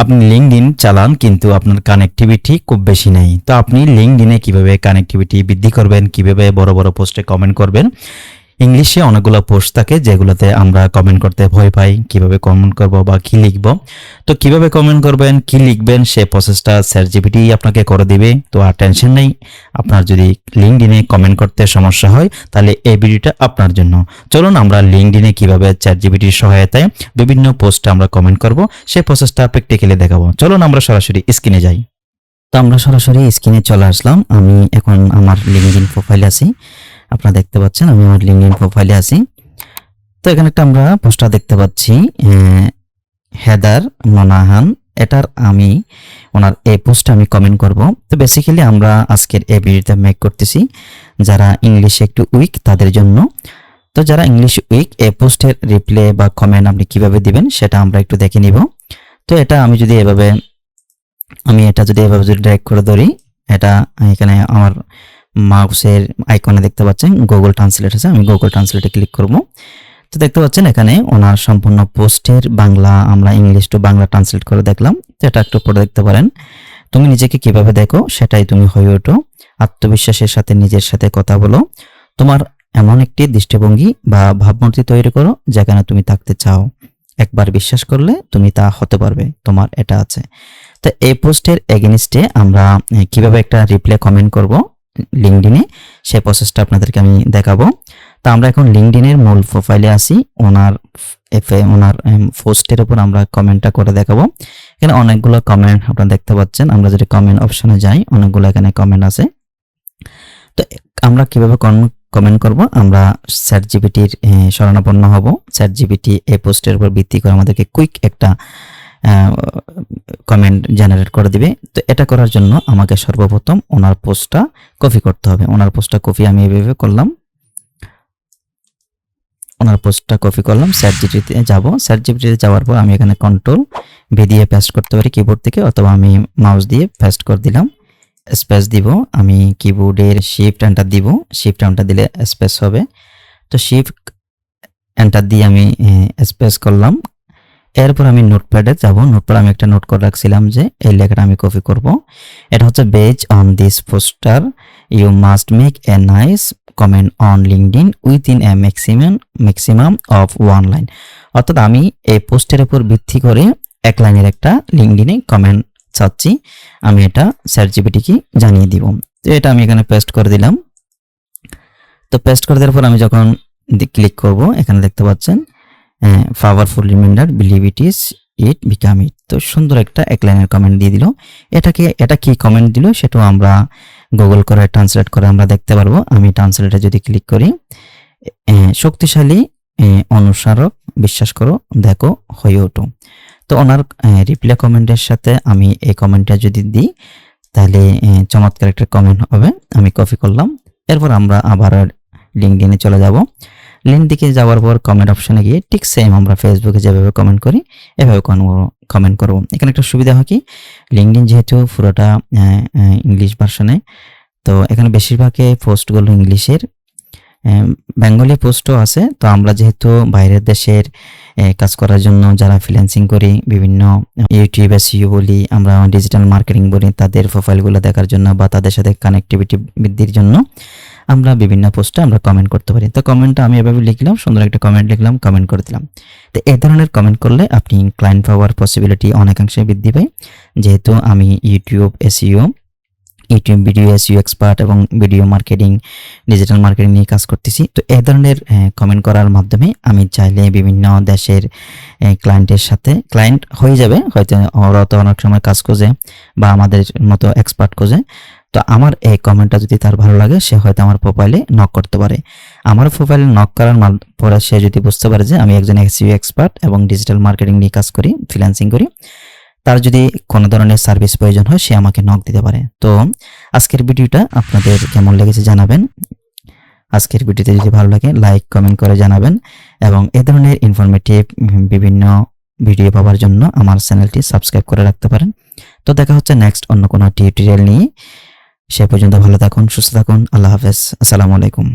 আপনি লিঙ্কডিন চালান, কিন্তু আপনার কানেক্টিভিটি খুব বেশি নেই। তো আপনি লিঙ্কডিনে কীভাবে কানেক্টিভিটি বৃদ্ধি করবেন, কীভাবে বড় বড় পোস্টে কমেন্ট করবেন? ইংলিশে অনেকগুলো পোস্ট থাকে যেগুলোতে আমরা কমেন্ট করতে ভয় পাই, কীভাবে কমেন্ট করব বা কি লিখব। তো কীভাবে কমেন্ট করবেন, কি লিখবেন, সে প্রসেসটা স্যার জিপিটি আপনাকে করে দিবে। তো আর টেনশন নেই, আপনার যদি লিঙ্কডিনে কমেন্ট করতে সমস্যা হয়, তাহলে এই ভিডিওটা আপনার জন্য। চলুন আমরা লিঙ্কডিনে কীভাবে চ্যাট জিপিটির সহায়তায় বিভিন্ন পোস্টে আমরা কমেন্ট করব সেই প্রসেসটা প্র্যাকটিক্যালি দেখাবো। চলুন আমরা সরাসরি স্ক্রিনে যাই। তো আমরা সরাসরি স্ক্রিনে চলে আসলাম। আমি এখন আমার লিঙ্কডিন প্রোফাইলে আছি। আপনারা দেখতে পাচ্ছেন, আমি আমার লিঙ্কডিন প্রোফাইলে আছি। তো এখানে একটা আমরা পোস্টটা দেখতে পাচ্ছি হেদার মনাহান। এটার আমি, ওনার এই পোস্টটা আমি কমেন্ট করব। তো বেসিক্যালি আমরা আজকের এই ভিডিওটা মেক করতেছি, যারা ইংলিশে একটু উইক তাদের জন্য। তো যারা ইংলিশ উইক এই পোস্টের রিপ্লে বা কমেন্ট আপনি কীভাবে দিবেন, সেটা আমরা একটু দেখে নিব। তো এটা আমি যদি এভাবে, আমি এটা যদি এভাবে যদি ড্র্যাগ করে ধরি, এটা এখানে আমার মাউসের আইকনে দেখতে পাচ্ছেন গুগল ট্রান্সলেট আছে। আমি গুগল ট্রান্সলেটে ক্লিক করব। তো দেখতে পাচ্ছেন এখানে ওনার সম্পূর্ণ পোস্টের বাংলা আমরা ইংলিশ টু বাংলা ট্রান্সলেট করে দেখলাম। তো এটা একটু পরে দেখতে পারেন। তুমি নিজেকে কীভাবে দেখো সেটাই তুমি হয়ে ওঠো। আত্মবিশ্বাসের সাথে নিজের সাথে কথা বলো। তোমার এমন একটি দৃষ্টিভঙ্গি বা ভাবমূর্তি তৈরি করো যেখানে তুমি থাকতে চাও। একবার বিশ্বাস করলে তুমি তা হতে পারবে। তোমার এটা আছে। তো এই পোস্টের এগেনিস্টে আমরা কীভাবে একটা রিপ্লে কমেন্ট করব? লিঙ্কডিনে সেই প্রসেসটা আপনাদেরকে আমি দেখাবো। তো আমরা এখন লিঙ্কডিনের মূল প্রোফাইলে আসি ওনার এফে ওনার পোস্টের উপর আমরা কমেন্টটা করে দেখাবো। এখানে অনেকগুলো কমেন্ট আপনারা দেখতে পাচ্ছেন। আমরা যদি কমেন্ট অপশনে যাই, অনেকগুলো এখানে কমেন্ট আছে। তো আমরা কীভাবে কমেন্ট করব? আমরা স্যাট জিপিটির শরণাপন্ন হব। স্যাট জিপিটি এই পোস্টের উপর ভিত্তি করে আমাদেরকে কুইক একটা কমেন্ট জেনারেট করে দিবে। তো এটা করার জন্য আমাকে সর্বপ্রথম ওনার পোস্টটা কপি করতে হবে। ওনার পোস্টটা কপি আমি এভাবে করলাম। ওনার পোস্টটা কপি করলাম। স্যাট জিপিটিতে যাব। স্যাট জিপিটিতে যাওয়ার পর আমি এখানে কন্ট্রোল ভি দিয়ে পেস্ট করতে পারি কিবোর্ড থেকে, অথবা আমি মাউস দিয়ে পেস্ট করে দিলাম। স্পেস দিব। আমি কিবোর্ডের শিফট এন্টার দিব। শিফট এন্টার দিলে স্পেস হবে। তো শিফট এন্টার দিয়ে আমি স্পেস করলাম। এরপর আমি নোটপ্যাডে যাব। নোটপ্যাড আমি একটা নোট করে রাখছিলাম যে এই লেখাটা আমি কপি করব। এটা হচ্ছে base on this poster you must make a nice comment on LinkedIn within a maximum maximum of one line অর্থাৎ আমি এই পোস্টের উপর ভিত্তি করে এক লাইনের একটা লিঙ্কডিনে কমেন্ট চাচ্ছি। আমি এটা স্যার জিপিটিকে জানিয়ে দিব। তো এটা আমি এখানে পেস্ট করে দিলাম। তো পেস্ট করে দেওয়ার পর আমি যখন ক্লিক করব, এখানে দেখতে পাচ্ছেন powerful reminder believe it is it become it তো সুন্দর একটা এক লাইনের কমেন্ট দিয়ে দিল। এটাকে, এটা কি কমেন্ট দিল সেটাও আমরা গুগল করে ট্রান্সলেট করে আমরা দেখতে পারব। আমি ট্রান্সলেটে যদি ক্লিক করি শক্তিশালী অনুসারক, বিশ্বাস করো, দেখো, হয়ে ওঠো। তো ওনার রিপ্লাই কমেন্টের সাথে আমি এই কমেন্টটা যদি দিই, তাহলে চমৎকার একটা কমেন্ট হবে। আমি কপি করলাম। এরপর আমরা আবার লিঙ্কডিনে চলে যাব। লিঙ্ক দিকে যাওয়ার পর কমেন্ট অপশনে গিয়ে ঠিক সেম আমরা ফেসবুকে যেভাবে কমেন্ট করি, এভাবে কমেন্ট করব। এখানে একটা সুবিধা হয় কি? লিঙ্কডিন যেহেতু পুরোটা ইংলিশ ভার্সনে তো এখানে বেশিরভাগই পোস্টগুলো ইংলিশের। বেঙ্গলি পোস্টও আছে, তো আমরা যেহেতু বাইরের দেশের কাজ করার জন্য যারা ফ্রিল্যান্সিং করি, বিভিন্ন ইউটিউব এসইও বলি, আমরা ডিজিটাল মার্কেটিং বলি, তাদের প্রোফাইলগুলো দেখার জন্য বা তাদের সাথে কানেক্টিভিটি বৃদ্ধির জন্য আমরা বিভিন্ন পোস্টে আমরা কমেন্ট করতে পারি। তো কমেন্টটা আমি এভাবে লিখলাম, সুন্দর একটা কমেন্ট লিখলাম কমেন্ট করে দিলাম। তো এ ধরনের কমেন্ট করলে আপনি ক্লায়েন্ট পাওয়ার পসিবিলিটি অনেকাংশে বৃদ্ধি পায়। যেহেতু আমি YouTube SEO YouTube video SEO expert এবং ভিডিও মার্কেটিং ডিজিটাল মার্কেটিং নিয়ে কাজ করতেছি। তো এই ধরনের কমেন্ট করার মাধ্যমে আমি চাইলে বিভিন্ন দেশের ক্লায়েন্টের সাথে ক্লায়েন্ট হয়ে যাবে, হয়তো ওরা তো অনেক সময় কাজ খোঁজে বা আমাদের মতো এক্সপার্ট খোঁজে। তো আমার এই কমেন্টটা যদি তার ভালো লাগে, সে হয়তো আমার প্রোফাইলে নক করতে পারে। আমার প্রোফাইলে নক করার পরে সে যদি বুঝতে পারে যে আমি একজন এসইও এক্সপার্ট এবং ডিজিটাল মার্কেটিং নিয়ে কাজ করি ফ্রিল্যান্সিং করি তার যদি কোনো ধরনের সার্ভিস প্রয়োজন হয়, সে আমাকে নক দিতে পারে। তো আজকের ভিডিওটা আপনাদের কেমন লেগেছে জানাবেন। আজকের ভিডিওতে যদি ভালো লাগে লাইক কমেন্ট করে জানাবেন এবং এ ধরনের ইনফরমেটিভ বিভিন্ন ভিডিও পাওয়ার জন্য আমার চ্যানেলটি সাবস্ক্রাইব করে রাখতে পারেন। তো দেখা হচ্ছে নেক্সট অন্য কোনো টিউটোরিয়াল নিয়ে। সে পর্যন্ত ভালো থাকুন, সুস্থ থাকুন, আল্লাহ হাফেজ। আসসালামু আলাইকুম।